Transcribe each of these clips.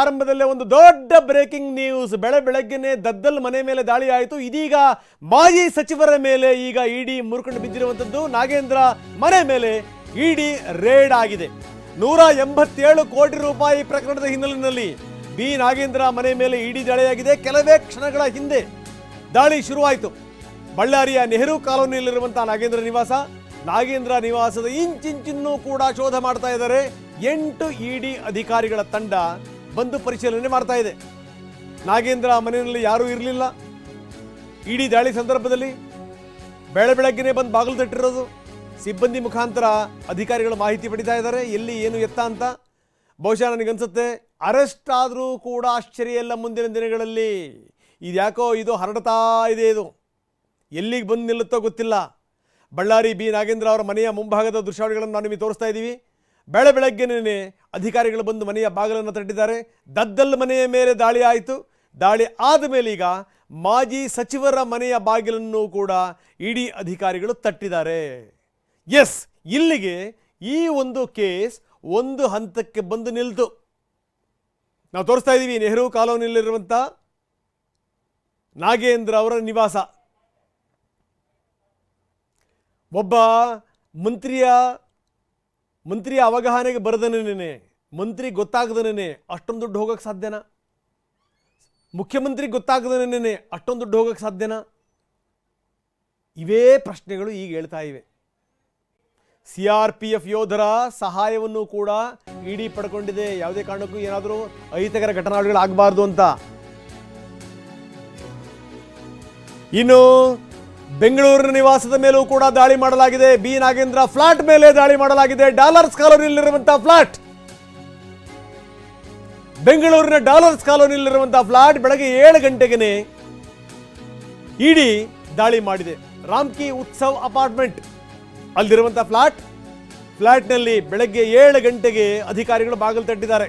ಆರಂಭದಲ್ಲೇ ಒಂದು ದೊಡ್ಡ ಬ್ರೇಕಿಂಗ್ ನ್ಯೂಸ್. ಬೆಳೆ ಬೆಳಗ್ಗೆನೆ ದದ್ದಲ್ ಮನೆ ಮೇಲೆ ದಾಳಿ ಆಯಿತು. ಇದೀಗ ಮಾಜಿ ಸಚಿವರ ಮೇಲೆ ಈಗ ಇಡಿ ಮುರುಕೊಂಡು ಬಿದ್ದಿರುವಂಥದ್ದು. ನಾಗೇಂದ್ರ ಮನೆ ಮೇಲೆ ಇಡಿ ರೇಡ್ ಆಗಿದೆ. ನೂರ ಎಂಬತ್ತೇಳು ಕೋಟಿ ರೂಪಾಯಿ ಪ್ರಕರಣದ ಹಿನ್ನೆಲೆಯಲ್ಲಿ ಬಿ ನಾಗೇಂದ್ರ ಮನೆ ಮೇಲೆ ಇಡಿ ದಾಳಿಯಾಗಿದೆ. ಕೆಲವೇ ಕ್ಷಣಗಳ ಹಿಂದೆ ದಾಳಿ ಶುರುವಾಯಿತು. ಬಳ್ಳಾರಿಯ ನೆಹರು ಕಾಲೋನಿಯಲ್ಲಿರುವಂತಹ ನಾಗೇಂದ್ರ ನಿವಾಸ. ನಾಗೇಂದ್ರ ನಿವಾಸದ ಇಂಚಿಂಚಿನ್ನೂ ಕೂಡ ಶೋಧ ಮಾಡ್ತಾ ಇದ್ದಾರೆ. ಎಂಟು ಇಡಿ ಅಧಿಕಾರಿಗಳ ತಂಡ ಬಂದು ಪರಿಶೀಲನೆ ಮಾಡ್ತಾ ಇದೆ. ನಾಗೇಂದ್ರ ಮನೆಯಲ್ಲಿ ಯಾರೂ ಇರಲಿಲ್ಲ. ಇಡೀ ದಾಳಿ ಸಂದರ್ಭದಲ್ಲಿ ಬೆಳೆ ಬೆಳಗ್ಗೆನೇ ಬಂದು ಬಾಗಿಲು ತಟ್ಟಿರೋದು. ಸಿಬ್ಬಂದಿ ಮುಖಾಂತರ ಅಧಿಕಾರಿಗಳು ಮಾಹಿತಿ ಪಡಿತಾ ಇದ್ದಾರೆ. ಎಲ್ಲಿ ಏನು ಎತ್ತ ಅಂತ ಬಹುಶಃ ನನಗನ್ಸುತ್ತೆ. ಅರೆಸ್ಟ್ ಆದರೂ ಕೂಡ ಆಶ್ಚರ್ಯ ಎಲ್ಲ ಮುಂದಿನ ದಿನಗಳಲ್ಲಿ. ಇದ್ಯಾಕೋ ಇದು ಹರಡ್ತಾ ಇದೆ ಇದು. ಎಲ್ಲಿಗೆ ಬಂದು ನಿಲ್ಲುತ್ತೋ ಗೊತ್ತಿಲ್ಲ. ಬಳ್ಳಾರಿ ಬಿ ನಾಗೇಂದ್ರ ಅವರ ಮನೆಯ ಮುಂಭಾಗದ ದೃಶ್ಯಾವಳಿಗಳನ್ನು ನಾವು ನಿಮಗೆ ತೋರಿಸ್ತಾ ಇದ್ದೀವಿ. ಬೆಳೆ ಬೆಳಗ್ಗೆನೇ ಅಧಿಕಾರಿಗಳು ಬಂದು ಮನೆಯ ಬಾಗಿಲನ್ನು ತಟ್ಟಿದ್ದಾರೆ. ದದ್ದಲ್ ಮನೆಯ ಮೇಲೆ ದಾಳಿ ಆಯಿತು. ದಾಳಿ ಆದ ಮೇಲೆ ಈಗ ಮಾಜಿ ಸಚಿವರ ಮನೆಯ ಬಾಗಿಲನ್ನು ಕೂಡ ಇಡಿ ಅಧಿಕಾರಿಗಳು ತಟ್ಟಿದ್ದಾರೆ. ಎಸ್, ಇಲ್ಲಿಗೆ ಈ ಒಂದು ಕೇಸ್ ಒಂದು ಹಂತಕ್ಕೆ ಬಂದು ನಿಲ್ತು. ನಾವು ತೋರಿಸ್ತಾ ಇದ್ದೀವಿ, ನೆಹರು ಕಾಲೋನಿಯಲ್ಲಿರುವಂಥ ನಾಗೇಂದ್ರ ಅವರ ನಿವಾಸ. ಒಬ್ಬ ಮಂತ್ರಿಯ ಮಂತ್ರಿಯ ಅವಗಾಹನೆಗೆ ಬರದನೇನೆ, ಮಂತ್ರಿ ಗೊತ್ತಾಗದನೇನೆ ಅಷ್ಟೊಂದು ದುಡ್ಡು ಹೋಗಕ್ಕೆ ಸಾಧ್ಯನಾ? ಮುಖ್ಯಮಂತ್ರಿ ಗೊತ್ತಾಗದನೇನೆ ಅಷ್ಟೊಂದು ದುಡ್ಡು ಹೋಗಕ್ಕೆ ಸಾಧ್ಯನಾ? ಇವೇ ಪ್ರಶ್ನೆಗಳು ಈಗ ಹೇಳ್ತಾ ಇವೆ. ಸಿ ಆರ್ ಪಿ ಎಫ್ ಯೋಧರ ಸಹಾಯವನ್ನು ಕೂಡ ಇಡಿ ಪಡ್ಕೊಂಡಿದೆ. ಯಾವುದೇ ಕಾರಣಕ್ಕೂ ಏನಾದರೂ ಅಹಿತಕರ ಘಟನಾವಳಿಗಳಾಗಬಾರ್ದು ಅಂತ. ಇನ್ನು ಬೆಂಗಳೂರಿನ ನಿವಾಸದ ಮೇಲೂ ಕೂಡ ದಾಳಿ ಮಾಡಲಾಗಿದೆ. ಬಿ ನಾಗೇಂದ್ರ ಫ್ಲಾಟ್ ಮೇಲೆ ದಾಳಿ ಮಾಡಲಾಗಿದೆ. ಡಾಲರ್ಸ್ ಕಾಲೋನಿಯಲ್ಲಿರುವಂತಹ ಫ್ಲಾಟ್. ಬೆಂಗಳೂರಿನ ಡಾಲರ್ಸ್ ಕಾಲೋನಿಯಲ್ಲಿರುವಂತಹ ಫ್ಲಾಟ್ ಬೆಳಗ್ಗೆ ಏಳು ಗಂಟೆಗೆ ಇಡಿ ದಾಳಿ ಮಾಡಿದೆ. ರಾಮ್ಕಿ ಉತ್ಸವ್ ಅಪಾರ್ಟ್ಮೆಂಟ್ ಅಲ್ಲಿರುವಂತಹ ಫ್ಲಾಟ್. ಫ್ಲಾಟ್ನಲ್ಲಿ ಬೆಳಗ್ಗೆ ಏಳು ಗಂಟೆಗೆ ಅಧಿಕಾರಿಗಳು ಬಾಗಿಲು ತಟ್ಟಿದ್ದಾರೆ.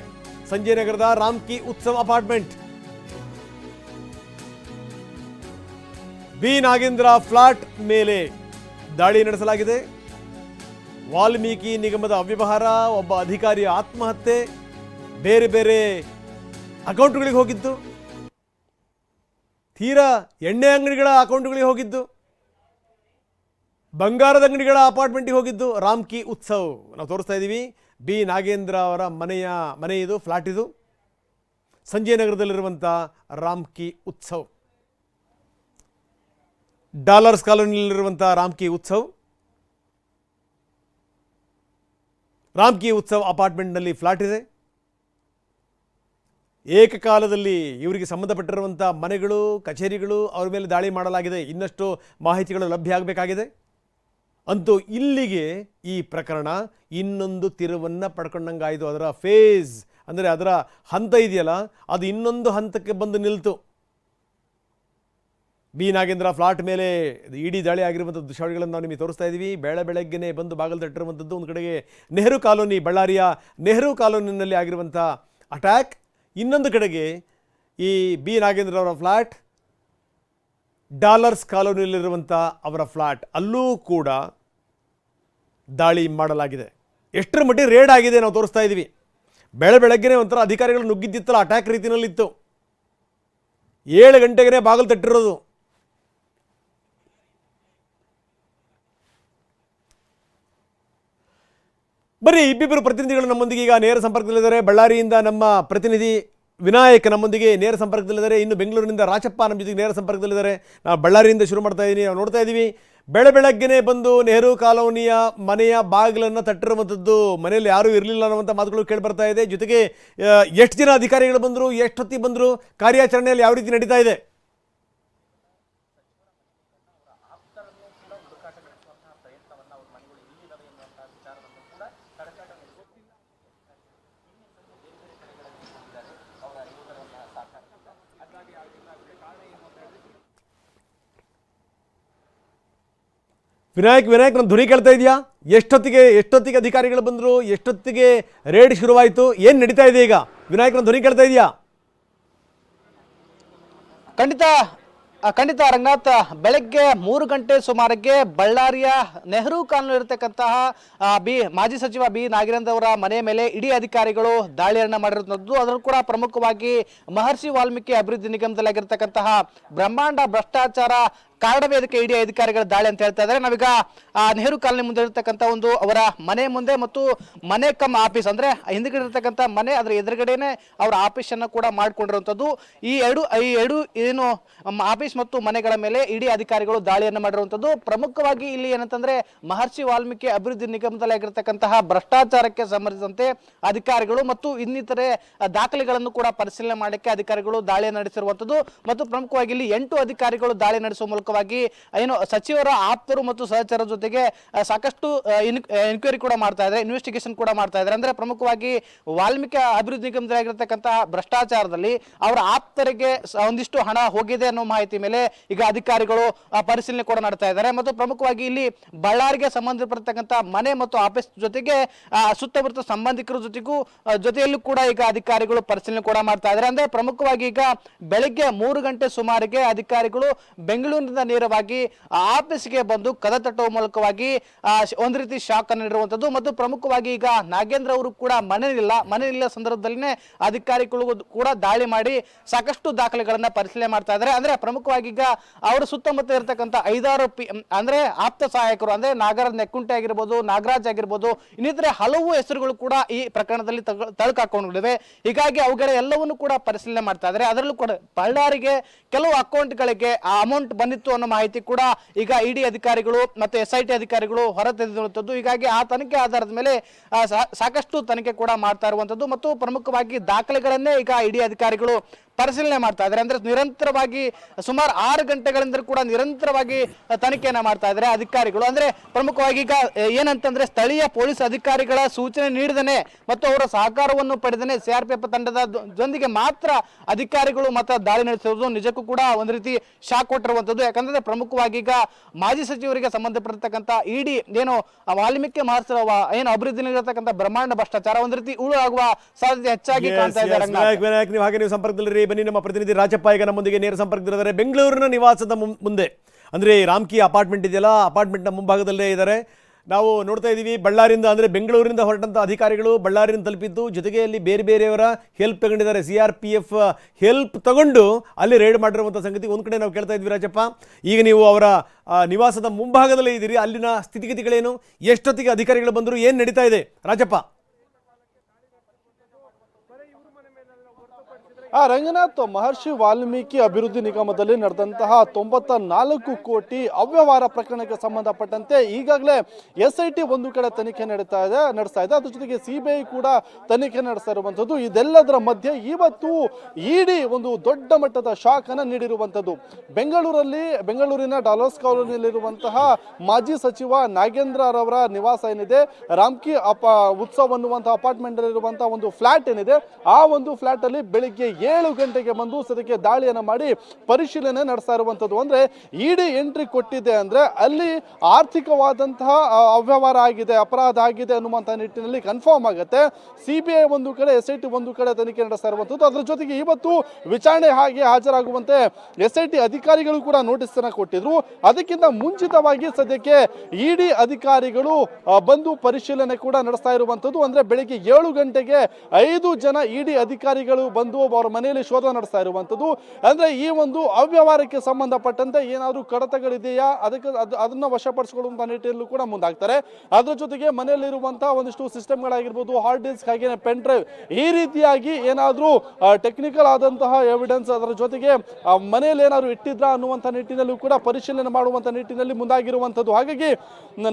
ಸಂಜಯ್ ನಗರದ Ramky Utsav apartment. B Nagendra flat ಮೇಲೆ ದಾಳಿ ನಡೆಸಲಾಗಿದೆ. ವಾಲ್ಮೀಕಿ ನಿಗಮದ ಅವ್ಯವಹಾರ, ಒಬ್ಬ ಅಧಿಕಾರಿ ಆತ್ಮಹತ್ಯೆ, ಬೇರೆ ಬೇರೆ ಅಕೌಂಟ್ಗಳಿಗೆ ಹೋಗಿದ್ದು. ತೀರಾ ಎಣ್ಣೆ ಅಂಗಡಿಗಳ ಅಕೌಂಟ್ಗಳಿಗೆ ಹೋಗಿದ್ದು. ಬಂಗಾರದ ಅಂಗಡಿಗಳ ಅಪಾರ್ಟ್ಮೆಂಟಿಗೆ ಹೋಗಿದ್ದು. ರಾಮ್ಕಿ ಉತ್ಸವ್. ನಾವು ತೋರಿಸ್ತಾ ಇದ್ದೀವಿ. ಬಿ ನಾಗೇಂದ್ರ ಅವರ ಮನೆಯ ಮನೆ ಇದು ಫ್ಲಾಟ್ ಇದು. ಸಂಜಯ್ ನಗರದಲ್ಲಿರುವಂಥ ರಾಮ್ಕಿ ಉತ್ಸವ್. ಡಾಲರ್ಸ್ ಕಾಲೋನಿಯಲ್ಲಿರುವಂಥ ರಾಮ್ಕಿ ಉತ್ಸವ್. ರಾಮ್ಕಿ ಉತ್ಸವ್ ಅಪಾರ್ಟ್ಮೆಂಟ್ನಲ್ಲಿ ಫ್ಲಾಟ್ ಇದೆ. ಏಕಕಾಲದಲ್ಲಿ ಇವರಿಗೆ ಸಂಬಂಧಪಟ್ಟಿರುವಂಥ ಮನೆಗಳು, ಕಚೇರಿಗಳು ಅವ್ರ ಮೇಲೆ ದಾಳಿ ಮಾಡಲಾಗಿದೆ. ಇನ್ನಷ್ಟು ಮಾಹಿತಿಗಳು ಲಭ್ಯ ಆಗಬೇಕಾಗಿದೆ. ಅಂತೂ ಇಲ್ಲಿಗೆ ಈ ಪ್ರಕರಣ ಇನ್ನೊಂದು ತಿರುವನ್ನು ಪಡ್ಕೊಂಡಂಗಾಯಿತು. ಅದರ ಫೇಸ್ ಅಂದರೆ ಅದರ ಹಂತ ಇದೆಯಲ್ಲ, ಅದು ಇನ್ನೊಂದು ಹಂತಕ್ಕೆ ಬಂದು ನಿಲ್ತು. ಬಿ ನಾಗೇಂದ್ರ ಫ್ಲಾಟ್ ಮೇಲೆ ಇಡೀ ದಾಳಿ ಆಗಿರುವಂಥ ದೃಶ್ಯಾವಳಿಗಳನ್ನು ನಾವು ನಿಮಗೆ ತೋರಿಸ್ತಾ ಇದ್ದೀವಿ ಬೆಳೆ ಬೆಳಗ್ಗೆ ಬಂದು ಬಾಗಿಲು ತಟ್ಟಿರುವಂಥದ್ದು ಒಂದು ಕಡೆಗೆ ನೆಹರು ಕಾಲೋನಿ, ಬಳ್ಳಾರಿಯ ನೆಹರು ಕಾಲೋನಿನಲ್ಲಿ ಆಗಿರುವಂಥ ಅಟ್ಯಾಕ್. ಇನ್ನೊಂದು ಕಡೆಗೆ ಈ ಬಿ ನಾಗೇಂದ್ರ ಅವರ ಫ್ಲಾಟ್, ಡಾಲರ್ಸ್ ಕಾಲೋನಿಯಲ್ಲಿರುವಂಥ ಅವರ ಫ್ಲಾಟ್. ಅಲ್ಲೂ ಕೂಡ ದಾಳಿ ಮಾಡಲಾಗಿದೆ. ಎಷ್ಟರ ಮಟ್ಟಿಗೆ ರೇಡ್ ಆಗಿದೆ ನಾವು ತೋರಿಸ್ತಾ ಇದ್ದೀವಿ ಬೆಳೆ ಬೆಳಗ್ಗೆನೆ ಒಂಥರ ಅಧಿಕಾರಿಗಳು ನುಗ್ಗಿದ್ದಿತ್ತಲ್ಲ, ಅಟ್ಯಾಕ್ ರೀತಿಯಲ್ಲಿತ್ತು. ಏಳು ಗಂಟೆಗೆ ಬಾಗಿಲು ತಟ್ಟಿರೋದು. ಬರೀ ಇಬ್ಬಿಬ್ಬರು ಪ್ರತಿನಿಧಿಗಳು ನಮ್ಮೊಂದಿಗೆ ಈಗ ನೇರ ಸಂಪರ್ಕದಲ್ಲಿದ್ದಾರೆ. ಬಳ್ಳಾರಿಯಿಂದ ನಮ್ಮ ಪ್ರತಿನಿಧಿ ವಿನಾಯಕ್ ನಮ್ಮೊಂದಿಗೆ ನೇರ ಸಂಪರ್ಕದಲ್ಲಿದ್ದಾರೆ. ಇನ್ನು ಬೆಂಗಳೂರಿನಿಂದ ರಾಚಪ್ಪ ನಮ್ಮ ಜೊತೆಗೆ ನೇರ ಸಂಪರ್ಕದಲ್ಲಿದ್ದಾರೆ. ನಾವು ಬಳ್ಳಾರಿಯಿಂದ ಶುರು ಮಾಡ್ತಾ ಇದ್ದೀನಿ ನಾವು ನೋಡ್ತಾ ಇದ್ದೀವಿ ಬೆಳೆ ಬೆಳಗ್ಗೆನೆ ಬಂದು ನೆಹರು ಕಾಲೋನಿಯ ಮನೆಯ ಬಾಗಿಲನ್ನು ತಟ್ಟಿರುವಂಥದ್ದು ಮನೆಯಲ್ಲಿ ಯಾರೂ ಇರಲಿಲ್ಲ ಅನ್ನುವಂಥ ಮಾತುಗಳು ಕೇಳಿ ಬರ್ತಾ ಇದೆ. ಜೊತೆಗೆ ಎಷ್ಟು ಜನ ಅಧಿಕಾರಿಗಳು ಬಂದರು, ಎಷ್ಟೊತ್ತಿಗೆ ಬಂದರು, ಕಾರ್ಯಾಚರಣೆಯಲ್ಲಿ ಯಾವ ರೀತಿ ನಡೀತಾ ಇದೆ? ವಿನಾಯಕ್ ವಿನಾಯಕ್ ನನ್ನ ಧ್ವನಿ ಕೇಳ್ತಾ ಇದೆಯಾ? ಎಷ್ಟೊತ್ತಿಗೆ ಎಷ್ಟೊತ್ತಿಗೆ ಅಧಿಕಾರಿಗಳು ಬಂದರು? ಎಷ್ಟೊತ್ತಿಗೆ ರೇಡ್ ಶುರುವಾಯಿತು? ಏನು ನಡೀತಾ ಇದೆ ಈಗ? ವಿನಾಯಕ್ ನನ್ನ ಧ್ವನಿ ಕೇಳ್ತಾ ಇದೆಯಾ? ಖಂಡಿತ ಖಂಡಿತ ರಂಗನಾಥ್, ಬೆಳಗ್ಗೆ ಮೂರು ಗಂಟೆ ಸುಮಾರಿಗೆ ಬಳ್ಳಾರಿಯ ನೆಹರು ಕಾನೂನು ಇರತಕ್ಕಂತಹ ಬಿ, ಮಾಜಿ ಸಚಿವ ಬಿ. ನಾಗೇಂದ್ರ ಅವರ ಮನೆ ಮೇಲೆ ಇಡೀ ಅಧಿಕಾರಿಗಳು ದಾಳಿಯನ್ನು ಮಾಡಿರುವಂಥದ್ದು. ಅದರಲ್ಲೂ ಕೂಡ ಪ್ರಮುಖವಾಗಿ ಮಹರ್ಷಿ ವಾಲ್ಮೀಕಿ ಅಭಿವೃದ್ಧಿ ನಿಗಮದಲ್ಲಿ ಆಗಿರ್ತಕ್ಕಂತಹ ಬ್ರಹ್ಮಾಂಡ ಭ್ರಷ್ಟಾಚಾರ ಕಾರಣವೇ ಅದಕ್ಕೆ ಇಡಿ ಅಧಿಕಾರಿಗಳ ದಾಳಿ ಅಂತ ಹೇಳ್ತಾ ಇದ್ದಾರೆ. ನಾವೀಗ ನೆಹರು ಕಾಲನಿ ಮುಂದೆ ಇರತಕ್ಕಂಥ ಒಂದು ಅವರ ಮನೆ ಮುಂದೆ ಮತ್ತು ಮನೆ ಕಮ್ ಆಫೀಸ್ ಅಂದ್ರೆ ಹಿಂದ್ಗಡೆ ಇರತಕ್ಕಂಥ ಮನೆ ಅದರ ಎದುರುಗಡೆನೆ ಅವರ ಆಫೀಸ್ ಅನ್ನ ಕೂಡ ಮಾಡ್ಕೊಂಡಿರುವಂಥದ್ದು ಈ ಎರಡು ಈ ಎರಡು ಏನು ಆಫೀಸ್ ಮತ್ತು ಮನೆಗಳ ಮೇಲೆ ಇಡಿ ಅಧಿಕಾರಿಗಳು ದಾಳಿಯನ್ನು ಮಾಡಿರುವಂಥದ್ದು ಪ್ರಮುಖವಾಗಿ ಇಲ್ಲಿ ಏನಂತಂದ್ರೆ ಮಹರ್ಷಿ ವಾಲ್ಮೀಕಿ ಅಭಿವೃದ್ಧಿ ನಿಗಮದಲ್ಲಿ ಆಗಿರ್ತಕ್ಕಂತಹ ಭ್ರಷ್ಟಾಚಾರಕ್ಕೆ ಸಂಬಂಧಿಸಿದಂತೆ ಅಧಿಕಾರಿಗಳು ಮತ್ತು ಇನ್ನಿತರೆ ದಾಖಲೆಗಳನ್ನು ಕೂಡ ಪರಿಶೀಲನೆ ಮಾಡಲಿಕ್ಕೆ ಅಧಿಕಾರಿಗಳು ದಾಳಿ ನಡೆಸಿರುವಂಥದ್ದು ಮತ್ತು ಪ್ರಮುಖವಾಗಿ ಇಲ್ಲಿ ಎಂಟು ಅಧಿಕಾರಿಗಳು ದಾಳಿ ನಡೆಸುವ ಮೂಲಕವಾಗಿ ಏನು ಸಚಿವರ ಆಪ್ತರು ಮತ್ತು ಸಹಚರ ಜೊತೆಗೆ ಸಾಕಷ್ಟು ಎನ್ಕ್ವೈರಿ ಕೂಡ ಮಾಡ್ತಾ ಇದ್ದಾರೆ ಇನ್ವೆಸ್ಟಿಗೇಷನ್ ಕೂಡ ಮಾಡ್ತಾ ಇದ್ದಾರೆ. ಅಂದ್ರೆ ಪ್ರಮುಖವಾಗಿ ವಾಲ್ಮೀಕಿ ಅಭಿವೃದ್ಧಿ ನಿಗಮದಲ್ಲಿ ಆಗಿರ್ತಕ್ಕಂತಹ ಭ್ರಷ್ಟಾಚಾರದಲ್ಲಿ ಅವರ ಆಪ್ತರಿಗೆ ಒಂದಿಷ್ಟು ಹಣ ಹೋಗಿದೆ ಅನ್ನೋ ಮಾಹಿತಿ ಮೇಲೆ ಈಗ ಅಧಿಕಾರಿಗಳು ಪರಿಶೀಲನೆ ಕೂಡ ಮಾಡ್ತಾ ಇದ್ದಾರೆ. ಮತ್ತು ಪ್ರಮುಖವಾಗಿ ಇಲ್ಲಿ ಬಳ್ಳಾರಿಗೆ ಸಂಬಂಧಪಟ್ಟಂತ ಮನೆ ಮತ್ತು ಆಫೀಸ್ ಜೊತೆಗೆ ಸುತ್ತಮುತ್ತ ಸಂಬಂಧಿಕರ ಜೊತೆಗೂ ಜೊತೆಯಲ್ಲೂ ಕೂಡ ಈಗ ಅಧಿಕಾರಿಗಳು ಪರಿಶೀಲನೆ ಕೂಡ ಮಾಡ್ತಾ ಇದ್ದಾರೆ. ಅಂದ್ರೆ ಪ್ರಮುಖವಾಗಿ ಈಗ ಬೆಳಿಗ್ಗೆ ಮೂರು ಗಂಟೆ ಸುಮಾರಿಗೆ ಅಧಿಕಾರಿಗಳು ಬೆಂಗಳೂರಿನಿಂದ ನೇರವಾಗಿ ಆಫೀಸ್ಗೆ ಬಂದು ಕದ ತಟ್ಟುವ ಮೂಲಕವಾಗಿ ಒಂದು ರೀತಿ ಶಾಕ್ ಅನ್ನು ಮತ್ತು ಪ್ರಮುಖವಾಗಿ ಈಗ ನಾಗೇಂದ್ರ ಅವರು ಕೂಡ ಮನೆಯಿಲ್ಲ ಮನೆಯಿಲ್ಲ ಸಂದರ್ಭದಲ್ಲಿನೇ ಅಧಿಕಾರಿಗಳು ಕೂಡ ದಾಳಿ ಮಾಡಿ ಸಾಕಷ್ಟು ದಾಖಲೆಗಳನ್ನ ಪರಿಶೀಲನೆ ಮಾಡ್ತಾ ಇದ್ದಾರೆ. ಅಂದ್ರೆ ಪ್ರಮುಖವಾಗಿ ಈಗ ಅವರ ಸುತ್ತಮುತ್ತ ಇರತಕ್ಕಂತ ಐದಾರು ಪಿ ಅಂದ್ರೆ ಆಪ್ತ ಸಹಾಯಕರು, ಅಂದ್ರೆ ನಾಗರ ನೆಕ್ಕುಂಟೆ ಆಗಿರ್ಬೋದು, ನಾಗರಾಜ್ ಆಗಿರ್ಬೋದು, ಇನ್ನಿತರ ಹಲವು ಹೆಸರುಗಳು ಕೂಡ ಈ ಪ್ರಕರಣದಲ್ಲಿ ತಳುಕಾಕೊಂಡಿವೆ. ಹೀಗಾಗಿ ಅವುಗಳ ಎಲ್ಲವನ್ನು ಕೂಡ ಪರಿಶೀಲನೆ ಮಾಡ್ತಾ ಇದ್ದಾರೆ. ಅದರಲ್ಲೂ ಕೂಡ ಬಳ್ಳಾರಿಗೆ ಕೆಲವು ಅಕೌಂಟ್ಗಳಿಗೆ ಆ ಅಮೌಂಟ್ ಬಂದಿತ್ತು ಅನ್ನೋ ಮಾಹಿತಿ ಕೂಡ ಈಗ ಇಡಿ ಅಧಿಕಾರಿಗಳು ಮತ್ತೆ ಎಸ್ ಐ ಟಿ ಅಧಿಕಾರಿಗಳು ಹೊರತೆಗೆದಿರುವಂಥದ್ದು. ಹೀಗಾಗಿ ಆ ತನಿಖೆ ಆಧಾರದ ಮೇಲೆ ಸಾಕಷ್ಟು ತನಿಖೆ ಕೂಡ ಮಾಡ್ತಾ ಇರುವಂಥದ್ದು. ಮತ್ತು ಪ್ರಮುಖವಾಗಿ ದಾಖಲೆಗಳನ್ನೇ ಈಗ ಇಡಿ ಅಧಿಕಾರಿಗಳು ಪರಿಶೀಲನೆ ಮಾಡ್ತಾ ಇದ್ದಾರೆ. ಅಂದ್ರೆ ನಿರಂತರವಾಗಿ ಸುಮಾರು ಆರು ಗಂಟೆಗಳಿಂದ ಕೂಡ ನಿರಂತರವಾಗಿ ತನಿಖೆಯನ್ನ ಮಾಡ್ತಾ ಇದ್ದಾರೆ ಅಧಿಕಾರಿಗಳು. ಅಂದ್ರೆ ಪ್ರಮುಖವಾಗಿ ಈಗ ಏನಂತಂದ್ರೆ ಸ್ಥಳೀಯ ಪೊಲೀಸ್ ಅಧಿಕಾರಿಗಳ ಸೂಚನೆ ನೀಡಿದನೆ ಮತ್ತು ಅವರ ಸಹಕಾರವನ್ನು ಪಡೆದನೆ ಸಿಆರ್ಪಿಎಫ್ ತಂಡದ ಜೊಂದಿಗೆ ಮಾತ್ರ ಅಧಿಕಾರಿಗಳು ಮತ್ತು ದಾಳಿ ನಡೆಸಿರುವುದು ನಿಜಕ್ಕೂ ಕೂಡ ಒಂದು ರೀತಿ ಶಾಕ್ ಕೊಟ್ಟಿರುವಂತದ್ದು ಯಾಕಂದ್ರೆ ಪ್ರಮುಖವಾಗಿ ಈಗ ಮಾಜಿ ಸಚಿವರಿಗೆ ಸಂಬಂಧಪಟ್ಟಿರ್ತಕ್ಕಂಥ ಇಡಿ ಏನು ವಾಲ್ಮೀಕಿ ಮಹರ್ಷಿ ವ- ಏನು ಅಭಿವೃದ್ಧಿ ಇರತಕ್ಕಂಥ ಬ್ರಹ್ಮಾಂಡ ಭ್ರಷ್ಟಾಚಾರ ಒಂದು ರೀತಿ ಉಳು ಆಗುವ ಸಾಧ್ಯತೆ ಹೆಚ್ಚಾಗಿ ಕಾಣ್ತಾ ಇದೆ yes, ರಂಗನಾಥ್. ವಿನಾಯಕ್ ವಿನಾಯಕ್ ನೀವು ಹಾಗೆ ನೀವು ಸಂಪರ್ಕದಲ್ಲಿರಿ. ಬನ್ನಿ, ನಮ್ಮ ಪ್ರತಿನಿಧಿ ರಾಜಪ್ಪ ಈಗ ನಮ್ಮೊಂದಿಗೆ ನೇರ ಸಂಪರ್ಕದಲ್ಲಿದ್ದಾರೆ ಬೆಂಗಳೂರಿನ ನಿವಾಸದ ಮುಂದೆ, ಅಂದರೆ ರಾಮ್ಕಿ ಅಪಾರ್ಟ್ಮೆಂಟ್ ಇದೆಯಲ್ಲ ಅಪಾರ್ಟ್ಮೆಂಟ್ನ ಮುಂಭಾಗದಲ್ಲೇ ಇದ್ದಾರೆ. ನಾವು ನೋಡ್ತಾ ಇದ್ದೀವಿ, ಬಳ್ಳಾರಿಯಿಂದ, ಅಂದರೆ ಬೆಂಗಳೂರಿನಿಂದ ಹೊರಟಂಥ ಅಧಿಕಾರಿಗಳು ಬಳ್ಳಾರಿಯಿಂದ ತಲುಪಿದ್ದು, ಜೊತೆಗೆ ಅಲ್ಲಿ ಬೇರೆ ಬೇರೆಯವರ ಹೆಲ್ಪ್ ತಗೊಂಡಿದ್ದಾರೆ. C R P F help ತಗೊಂಡು ಅಲ್ಲಿ ರೈಡ್ ಮಾಡಿರುವಂಥ ಸಂಗತಿ ಒಂದು ಕಡೆ ನಾವು ಕೇಳ್ತಾ ಇದ್ವಿ ರಾಜಪ್ಪ. ಈಗ ನೀವು ಅವರ ನಿವಾಸದ ಮುಂಭಾಗದಲ್ಲೇ ಇದ್ದೀರಿ. ಅಲ್ಲಿನ ಸ್ಥಿತಿಗತಿಗಳೇನು? ಎಷ್ಟೊತ್ತಿಗೆ ಅಧಿಕಾರಿಗಳು ಬಂದರು? ಏನು ನಡೀತಾ ಇದೆ? ರಾಜಪ್ಪ. ಆ, ರಂಗನಾಥ್ ಮಹರ್ಷಿ ವಾಲ್ಮೀಕಿ ಅಭಿವೃದ್ಧಿ ನಿಗಮದಲ್ಲಿ ನಡೆದಂತಹ ತೊಂಬತ್ತ ನಾಲ್ಕು ಕೋಟಿ ಅವ್ಯವಹಾರ ಪ್ರಕರಣಕ್ಕೆ ಸಂಬಂಧಪಟ್ಟಂತೆ ಈಗಾಗಲೇ ಎಸ್ ಐ ಟಿ ಒಂದು ಕಡೆ ತನಿಖೆ ನಡೀತಾ ಇದೆ, ನಡೆಸ್ತಾ ಇದೆ. ಅದ್ರ ಜೊತೆಗೆ ಸಿ ಬಿ ಐ ಕೂಡ ತನಿಖೆ ನಡೆಸ್ತಾ ಇರುವಂಥದ್ದು. ಇದೆಲ್ಲದರ ಮಧ್ಯೆ ಇವತ್ತು ಇಡಿ ಒಂದು ದೊಡ್ಡ ಮಟ್ಟದ ಶಾಕ್ ನೀಡಿರುವಂಥದ್ದು. ಬೆಂಗಳೂರಲ್ಲಿ, ಬೆಂಗಳೂರಿನ ಡಾಲರ್ಸ್ ಕಾಲೋನಿಯಲ್ಲಿರುವಂತಹ ಮಾಜಿ ಸಚಿವ ನಾಗೇಂದ್ರ ರವರ ನಿವಾಸ ಏನಿದೆ, ರಾಮ್ಕಿ ಅಪ, ಉತ್ಸವ ಅನ್ನುವಂತಹ ಅಪಾರ್ಟ್ಮೆಂಟ್ ಇರುವಂತಹ ಒಂದು ಫ್ಲಾಟ್ ಏನಿದೆ, ಆ ಒಂದು ಫ್ಲಾಟ್ ಅಲ್ಲಿ ಬೆಳಿಗ್ಗೆ ಏಳು ಗಂಟೆಗೆ ಬಂದು ಸದ್ಯಕ್ಕೆ ದಾಳಿಯನ್ನು ಮಾಡಿ ಪರಿಶೀಲನೆ ನಡೆಸ್ತಾ ಇರುವಂಥದ್ದು. ಅಂದರೆ ಇಡಿ ಎಂಟ್ರಿ ಕೊಟ್ಟಿದೆ ಅಂದರೆ ಅಲ್ಲಿ ಆರ್ಥಿಕವಾದಂತಹ ಅವ್ಯವಹಾರ ಆಗಿದೆ, ಅಪರಾಧ ಆಗಿದೆ ಅನ್ನುವಂಥ ನಿಟ್ಟಿನಲ್ಲಿ ಕನ್ಫರ್ಮ್ ಆಗುತ್ತೆ. ಸಿ ಬಿ ಐ ಒಂದು ಕಡೆ ಎಸ್ ಐ ಟಿ ಒಂದು ಕಡೆ ತನಿಖೆ ನಡೆಸ್ತಾ ಇರುವಂಥದ್ದು. ಅದರ ಜೊತೆಗೆ ಇವತ್ತು ವಿಚಾರಣೆ ಹಾಗೆ ಹಾಜರಾಗುವಂತೆ ಎಸ್ ಐ ಟಿ ಅಧಿಕಾರಿಗಳು ಕೂಡ ನೋಟಿಸ್ ಅನ್ನು ಕೊಟ್ಟಿದ್ರು. ಅದಕ್ಕಿಂತ ಮುಂಚಿತವಾಗಿ ಸದ್ಯಕ್ಕೆ ಇಡಿ ಅಧಿಕಾರಿಗಳು ಬಂದು ಪರಿಶೀಲನೆ ಕೂಡ ನಡೆಸ್ತಾ ಇರುವಂಥದ್ದು. ಅಂದ್ರೆ ಬೆಳಿಗ್ಗೆ ಏಳು ಗಂಟೆಗೆ ಐದು ಜನ ಇಡಿ ಅಧಿಕಾರಿಗಳು ಬಂದು ಅವರ ಮನೆಯಲ್ಲಿ ಶೋಧ ನಡೆಸ್ತಾ ಇರುವಂಥದ್ದು. ಅಂದರೆ ಈ ಒಂದು ಅವ್ಯವಹಾರಕ್ಕೆ ಸಂಬಂಧಪಟ್ಟಂತೆ ಏನಾದರೂ ಕಡತಗಳಿದೆಯಾ? ಅದಕ್ಕೆ ಅದು, ಅದನ್ನು ವಶಪಡಿಸಿಕೊಳ್ಳುವಂತ ನಿಟ್ಟಿನಲ್ಲೂ ಕೂಡ ಮುಂದಾಗ್ತಾರೆ. ಅದರ ಜೊತೆಗೆ ಮನೆಯಲ್ಲಿರುವಂಥ ಒಂದಿಷ್ಟು ಸಿಸ್ಟಮ್ಗಳಾಗಿರ್ಬೋದು ಹಾರ್ಡ್ ಡಿಸ್ಕ್ ಹಾಗೆಯೇ ಪೆನ್ ಡ್ರೈವ್ ಈ ರೀತಿಯಾಗಿ ಏನಾದರೂ ಟೆಕ್ನಿಕಲ್ ಆದಂತಹ ಎವಿಡೆನ್ಸ್ ಅದರ ಜೊತೆಗೆ ಮನೆಯಲ್ಲಿ ಏನಾದರೂ ಇಟ್ಟಿದ್ರ ಅನ್ನುವಂಥ ನಿಟ್ಟಿನಲ್ಲೂ ಕೂಡ ಪರಿಶೀಲನೆ ಮಾಡುವಂಥ ನಿಟ್ಟಿನಲ್ಲಿ ಮುಂದಾಗಿರುವಂಥದ್ದು. ಹಾಗಾಗಿ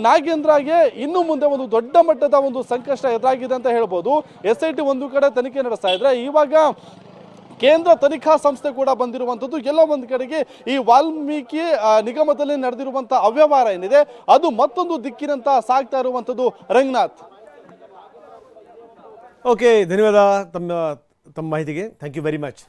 ನಾಗೇಂದ್ರಗೆ ಇನ್ನು ಮುಂದೆ ಒಂದು ದೊಡ್ಡ ಮಟ್ಟದ ಒಂದು ಸಂಕಷ್ಟ ಎದುರಾಗಿದೆ ಅಂತ ಹೇಳ್ಬೋದು. ಎಸ್ ಐ ಟಿ ಒಂದು ಕಡೆ ತನಿಖೆ ನಡೆಸ್ತಾ ಇದ್ರೆ, ಇವಾಗ ಕೇಂದ್ರ ತನಿಖಾ ಸಂಸ್ಥೆ ಕೂಡ ಬಂದಿರುವಂಥದ್ದು. ಎಲ್ಲ ಒಂದು ಕಡೆಗೆ ಈ ವಾಲ್ಮೀಕಿ ನಿಗಮದಲ್ಲಿ ನಡೆದಿರುವಂತಹ ಅವ್ಯವಹಾರ ಏನಿದೆ, ಅದು ಮತ್ತೊಂದು ದಿಕ್ಕಿನಂತ ಸಾಗ್ತಾ ಇರುವಂಥದ್ದು ರಂಗನಾಥ್. ಓಕೆ ಧನ್ಯವಾದ ತಮ್ಮ ತಮ್ಮ ಮಾಹಿತಿಗೆ. Thank you very much